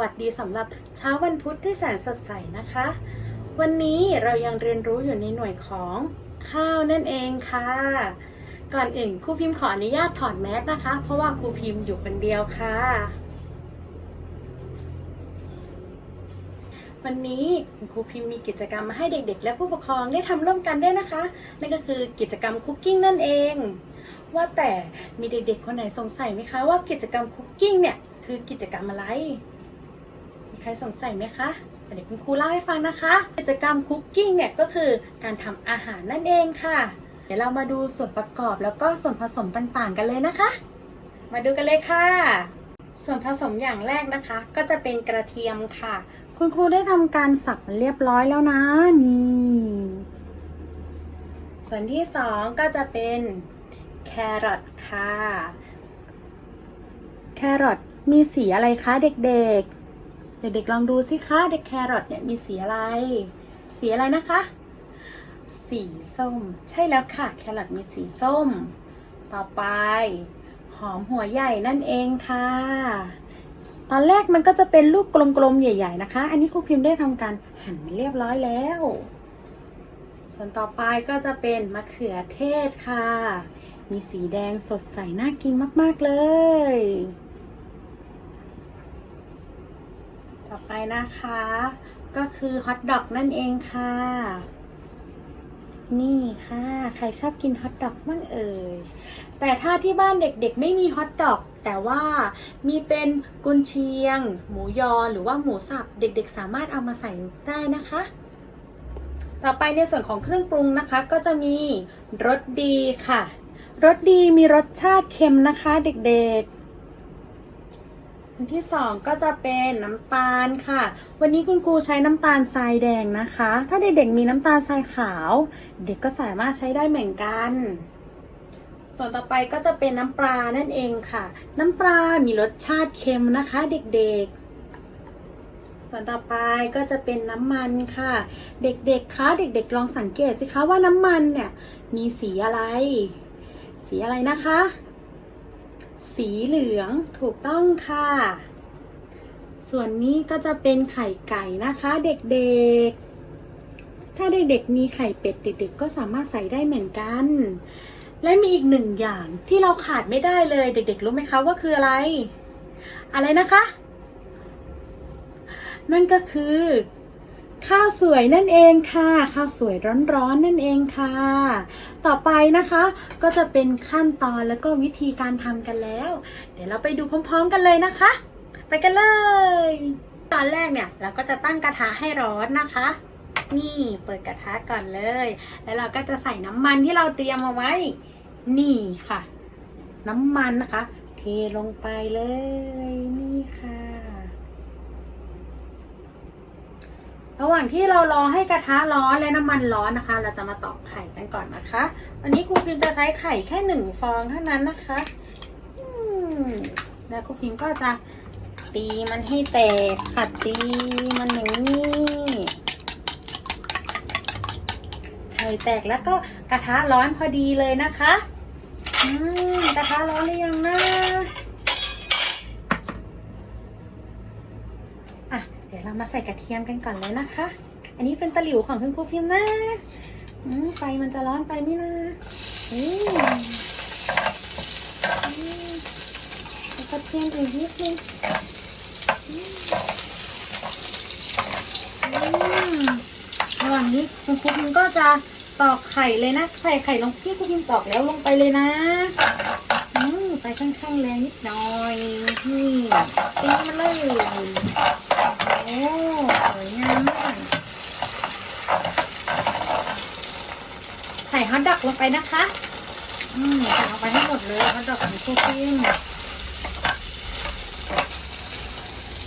วัสดีสำหรับเช้าวันพุธที่แสนสดใสนะคะ วันนี้เรายังเรียนรู้อยู่ในหน่วยของข้าวนั่นเองค่ะ ก่อนอื่นครูพิมพ์ขออนุญาตถอดแมสนะคะ เพราะว่าครูพิมพ์อยู่คนเดียวค่ะ วันนี้ครูพิมพ์มีกิจกรรมมาให้เด็ก ๆ และผู้ปกครองได้ทำร่วมกันด้วยนะคะ นั่นก็คือกิจกรรมคุกกิ้งนั่นเองว่าแต่มีเด็กๆ คนไหนสงสัยไหมคะว่ากิจกรรมคุกกิ้งเนี่ย คือกิจกรรมอะไร ครสงสัยไหมคะเดี๋ยวคุณครูเล่าให้ฟังนะคะ กิจกรรมคุกกิ้งเนี่ยก็คือการทำอาหารนั่นเองค่ะ เดี๋ยวเรามาดูส่วนประกอบแล้วก็ส่วนผสมต่างๆ กันเลยนะคะ มาดูกันเลยค่ะ ส่วนผสมอย่างแรกนะคะ ก็จะเป็นกระเทียมค่ะ คุณครูได้ทำการสับมันเรียบร้อยแล้วนะนี่ส่วนที่สองก็จะเป็นแครอทค่ะ แครอทมีสีอะไรคะเด็กๆ เด็กๆลองดูสิคะเด็กแครอทเนี่ยมีสีอะไร สีอะไรนะคะ สีส้ม ใช่แล้วค่ะ แครอทมีสีส้ม ต่อไป หอมหัวใหญ่นั่นเองค่ะ ตอนแรกมันก็จะเป็นลูกกลมๆใหญ่ ๆ นะคะ อันนี้ครูพิมพ์ได้ทำการหั่นเรียบร้อยแล้ว ส่วนต่อไปก็จะเป็นมะเขือเทศค่ะ มีสีแดงสดใสน่ากินมากๆเลย ต่อ ไปนะคะ ก็คือฮอทดอกนั่นเองค่ะ นี่ค่ะ ใครชอบกินฮอทดอกบ้างเอ่ย แต่ถ้าที่บ้านเด็กๆ ไม่มีฮอทดอก แต่ว่ามีเป็นกุนเชียง หมูยอหรือว่าหมูสับเด็กๆ สามารถเอามาใส่ได้นะคะ ต่อไปในส่วนของเครื่องปรุงนะคะ ก็จะมีรสดีค่ะรสดีมีรสชาติเค็มนะคะเด็กๆ อันที่สองก็จะเป็นน้ำตาลค่ะ วันนี้คุณครูใช้น้ำตาลทรายแดงนะคะ ถ้าเด็กๆมีน้ำตาลทรายขาว เด็กก็สามารถใช้ได้เหมือนกัน ส่วนต่อไปก็จะเป็นน้ำปลานั่นเองค่ะ น้ำปลา มีรสชาติเค็มนะคะเด็กๆ ส่วนต่อไปก็จะเป็นน้ำมันค่ะ เด็กๆคะเด็กๆ ลองสังเกตสิคะว่าน้ำมันเนี่ยมีสีอะไร สีอะไรนะคะ สีเหลืองถูกต้องค่ะ ส่วนนี้ก็จะเป็นไข่ไก่นะคะเด็กๆ ถ้าเด็กๆมีไข่เป็ดเด็กๆก็สามารถใส่ได้เหมือนกัน และมีอีกหนึ่งอย่างที่เราขาดไม่ได้เลยเด็กๆ รู้ไหมคะว่าคืออะไร อะไรนะคะ นั่นก็คือ ข้าวสวยนั่นเองค่ะ ข้าวสวยร้อนๆนั่นเองค่ะ ต่อไปนะคะก็จะเป็นขั้นตอนแล้วก็วิธีการทำกันแล้ว เดี๋ยวเราไปดูพร้อม ๆ กันเลยนะคะ ไปกันเลย ตอนแรกเนี่ยเราก็จะตั้งกระทะให้ร้อนนะคะ นี่เปิดกระทะก่อนเลย แล้วเราก็จะใส่น้ำมันที่เราเตรียมเอาไว้ นี่ค่ะ น้ำมันนะคะ เทลงไปเลยนี่ค่ะ ระหว่างที่เรารอให้กระทะร้อนและน้ำมันร้อนนะคะ เราจะมาตอกไข่กันก่อนนะคะ วันนี้ครูพิมจะใช้ไข่แค่หนึ่งฟองเท่านั้นนะคะแล้วครูพิมก็จะตีมันให้แตกค่ะตีมันอย่างนี้ไข่แตกแล้วก็กระทะร้อนพอดีเลยนะคะ อืมกระทะร้อนหรือยังนะอะเดี๋ยวเรามาใส่กระเทียมกันก่อนเลยนะคะ อันนี้เป็นตะหลิวของคุณครูพิมพ์นะไฟมันจะร้อนไปไหมนะอือืมแล้วกระเทียมอีกนิดนึงระหว่างนี้คุณครูพิมพ์ก็จะตอกไข่เลยนะใส่ไข่ลงที่ครูพิมพ์ตอกแล้วลงไปเลยนะอืมไปข้างๆแรงนิดหน่อยนี่ตีมันเลยโอ้สวยงามมาก ใส่ ฮอทดอกลงไปนะคะอืมใส่ลงไปให้หมดเลยฮอทดอกของครูพิม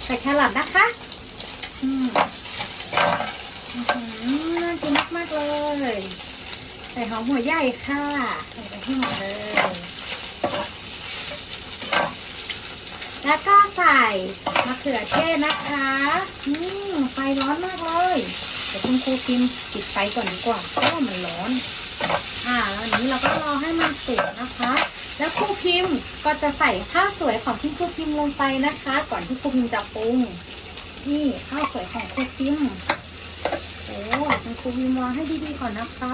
ใส่แครอทนะคะอืมอื้อหือน่ากินมากๆเลยใส่หอมหัวใหญ่ค่ะใส่ไปให้หมดเลย แล้วก็ใส่มะเขือเทศนะคะ อืมไฟร้อนมากเลย เดี๋ยวคุณครูพิมปิดไฟก่อนดีกว่าเพราะมันร้อน อ่าอันนี้เราก็รอให้มันสุกนะคะ แล้วครูพิมพ์ก็จะใส่ข้าวสวยของที่ครูพิมพ์ลงไปนะคะ ก่อนที่ครูพิมพ์จะปรุงนี่ข้าวสวยของครูพิมโอ้คุณครูพิมวางให้ดีๆก่อนนะคะ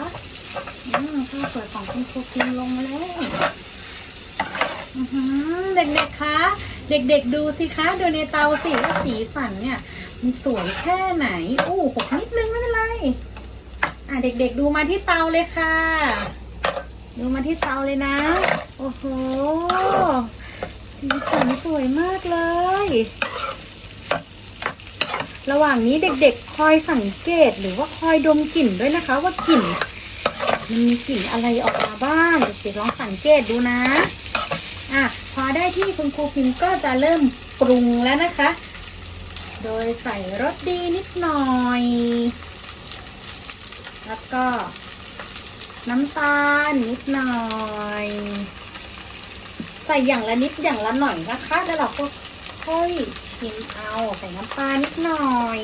อืมข้าวสวยของคุณครูพิมลงมาแล้วเด็กๆ คะ เด็กๆ ดูสิคะ ดูในเตาสิว่าสีสันเนี่ย มันสวยแค่ไหนอู้หกนิดนึงไม่เป็นไร อะเด็กๆดูมาที่เตาเลยค่ะ ดูมาที่เตาเลยนะ โอ้โห สีสันสวยมากเลย ระหว่างนี้เด็กๆ คอยสังเกตหรือว่าคอยดมกลิ่นด้วยนะคะ ว่ากลิ่น มันมีกลิ่นอะไรออกมาบ้างเด็กๆลองสังเกตดูนะอะพอได้ที่คุณครูพิมพ์ก็จะเริ่มปรุงแล้วนะคะ โดยใส่รสดีนิดหน่อย แล้วก็น้ำตาลนิดหน่อย ใส่อย่างละนิดอย่างละหน่อยนะคะแล้วเราก็ค่อยชิมเอาใส่น้ำปลานิดหน่อย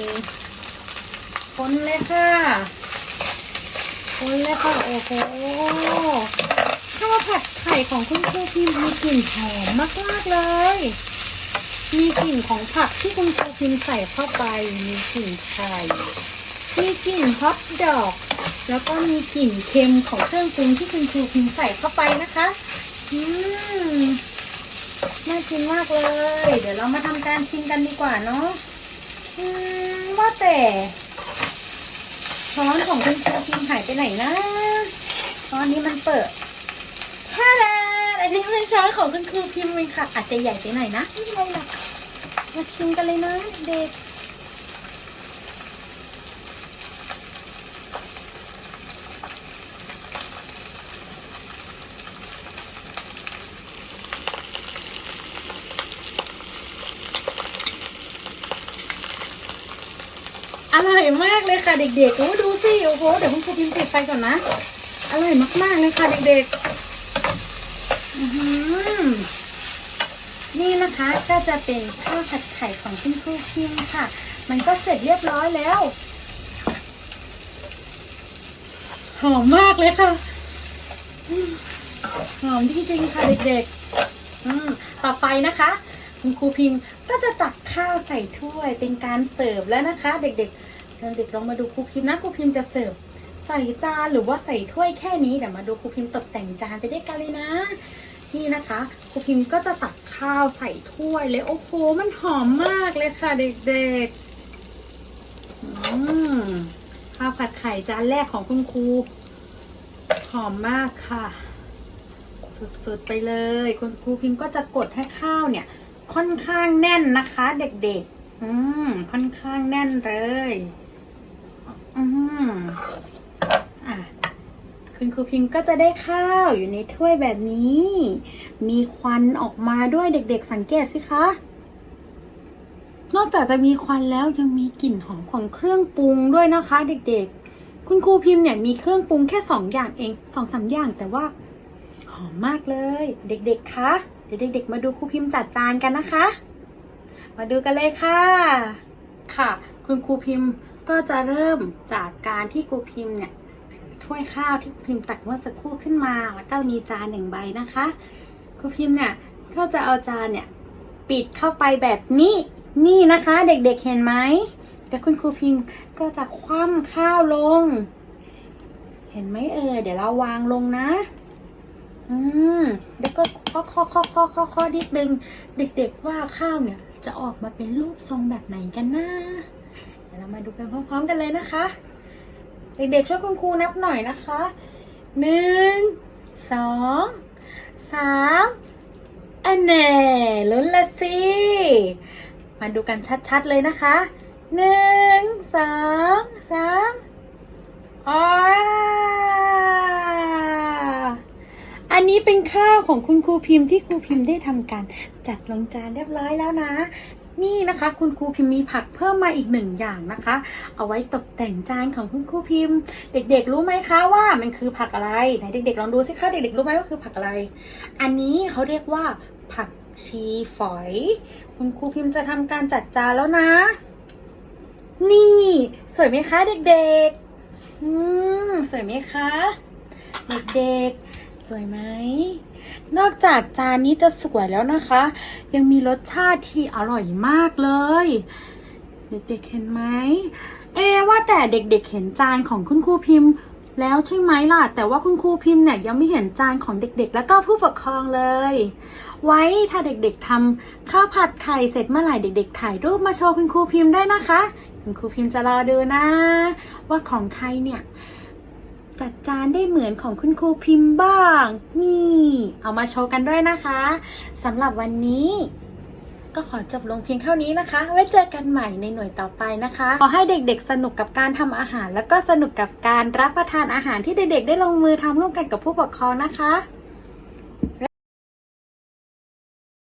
คนเลยค่ะคนเลยค่ะโอ้โหข้าวผัดไข่ของคุณครูพิมมีกลิ่นหอมมากๆเลย มีกลิ่นของผักที่คุณครูพิมใส่เข้าไปมีกลิ่นไข่ มีกลิ่นฮอทดอก แล้วก็มีกลิ่นเค็มของเครื่องปรุงที่คุณครูพิมพ์ใส่เข้าไปนะคะ อืมน่ากินมากเลย เดี๋ยวเรามาทำการชิมกันดีกว่าเนาะอืมว่าแต่ช้อนของคุณครูพิมพ์หายไปไหนนะช้อนนี้มันเปิดฮ่าดาอันนี้เป็นช้อนของคุณครูพิมพ์เลยค่ะ อาจจะใหญ่ไปหน่อยนะไม่เป็นไรหรอกมาชิมกันเลยนะเด็ก ร่อยมากเลยค่ะเด็กๆโอ้ดูสิโอ้โหเดี๋ยวคุณครูพิมพ์ปิดไฟก่อนนะอร่อยมากๆเลยค่ะเด็กๆนี่นะคะก็จะเป็นข้าวผัดไข่ของคุณครูพิมพ์ค่ะ มันก็เสร็จเรียบร้อยแล้วหอมมากเลยค่ะหอมจริงๆค่ะเด็กๆอต่อไปนะคะ คุณครูพิมพ์ก็จะตักข้าวใส่ถ้วยเป็นการเสิร์ฟแล้วนะคะ เด็กๆ เด็กๆลองมาดูครูพิมพ์นะครูพิมพ์จะเสิร์ฟใส่จานหรือว่าใส่ถ้วยแค่นี้เดี๋ยวมาดูครูพิมพ์ตกแต่งจานไปด้วยกันเลยนะ นี่นะคะครูพิมพ์ก็จะตักข้าวใส่ถ้วยเลยโอ้โหมันหอมมากเลยค่ะ เด็กๆอืมข้าวผัดไข่จานแรกของคุณครูหอมมากค่ะ สุดๆไปเลย คุณครูพิมพ์ก็จะกดให้ข้าวเนี่ย ค่อนข้างแน่นนะคะ เด็กๆ อืมค่อนข้างแน่นเลย อืมอะคุณครูพิมก็จะได้ข้าวอยู่ในถ้วยแบบนี้ มีควันออกมาด้วยเด็กๆสังเกตสิคะ นอกจากจะมีควันแล้วยังมีกลิ่นหอมของเครื่องปรุงด้วยนะคะ เด็กๆ คุณครูพิมพ์เนี่ยมีเครื่องปรุงแค่สองอย่างเองสองสามอย่างแต่ว่า หอมมากเลย เด็กๆคะเดี๋ยวเด็กๆ มาดูครูพิมพ์จัดจานกันนะคะ มาดูกันเลยค่ะ ค่ะ คุณครูพิมพ์ ก็จะเริ่มจากการที่ครูพิมพ์เนี่ยถ้วยข้าวที่ครูพิมพ์ตักเมื่อสักครู่ขึ้นมา แล้วก็มีจานหนึ่งใบนะคะครูพิมพ์เนี่ยก็จะเอาจานเนี่ยปิดเข้าไปแบบนี้นี่นะคะเด็กๆเห็นไหมเดี๋ยวคุณครูพิมพ์ก็จะคว่ำข้าวลง เห็นไหมเออเดี๋ยวเราวางลงนะ อืมแล้วก็ข้อข้อข้อข้อข้อข้อนิดนึงเด็ก ๆ ว่าข้าวเนี่ยจะออกมาเป็นรูปทรงแบบไหนกันนะ เรามาดูกันพร้อมๆกันเลยนะคะ เด็กๆช่วยคุณครูนับหน่อยนะคะหนึ่งสองสามอันแน่ลุ้นละสิมาดูกันชัดๆเลยนะคะหนึ่งสองสามอ๋ออันนี้เป็นข้าวของคุณครูพิมพ์ที่ครูพิมพ์ได้ทำการจัดลงจานเรียบร้อยแล้วนะ นี่นะคะ คุณครูพิมพ์มีผักเพิ่มมาอีกหนึ่งอย่างนะคะ เอาไว้ตกแต่งจานของคุณครูพิมพ์ เด็กๆ รู้ไหมคะว่ามันคือผักอะไรไหนเด็กๆลองดูสิคะเด็กๆรู้ไหมว่าคือผักอะไร อันนี้เขาเรียกว่า ผักชีฝอย คุณครูพิมพ์จะทำการจัดจานแล้วนะ นี่ สวยไหมคะ เด็กๆ อืมสวยไหมคะ เด็กๆ สวยไหม นอกจากจานนี้จะสวยแล้วนะคะ ยังมีรสชาติที่อร่อยมากเลย เด็กๆเห็นไหมเอว่าแต่เด็กๆเห็นจานของคุณครูพิมพ์แล้วใช่ไหมล่ะ แต่ว่าคุณครูพิมพ์เนี่ยยังไม่เห็นจานของเด็กๆ แล้วก็ผู้ปกครองเลย ไว้ถ้าเด็กๆทำข้าวผัดไข่เสร็จเมื่อไหร่เด็ก ๆ ถ่ายรูปมาโชว์คุณครูพิมพ์ได้นะคะ คุณครูพิมพ์จะรอดูนะ ว่าของใครเนี่ย จัดจานได้เหมือนของคุณครูพิมพ์บ้าง นี่ เอามาโชว์กันด้วยนะคะสำหรับวันนี้ ก็ขอจบลงเพียงเท่านี้นะคะ ไว้เจอกันใหม่ในหน่วยต่อไปนะคะ ขอให้เด็กๆ สนุกกับการทำอาหาร แล้วก็สนุกกับการรับประทานอาหารที่เด็กๆ ได้ลงมือทำร่วมกันกับผู้ปกครองนะคะ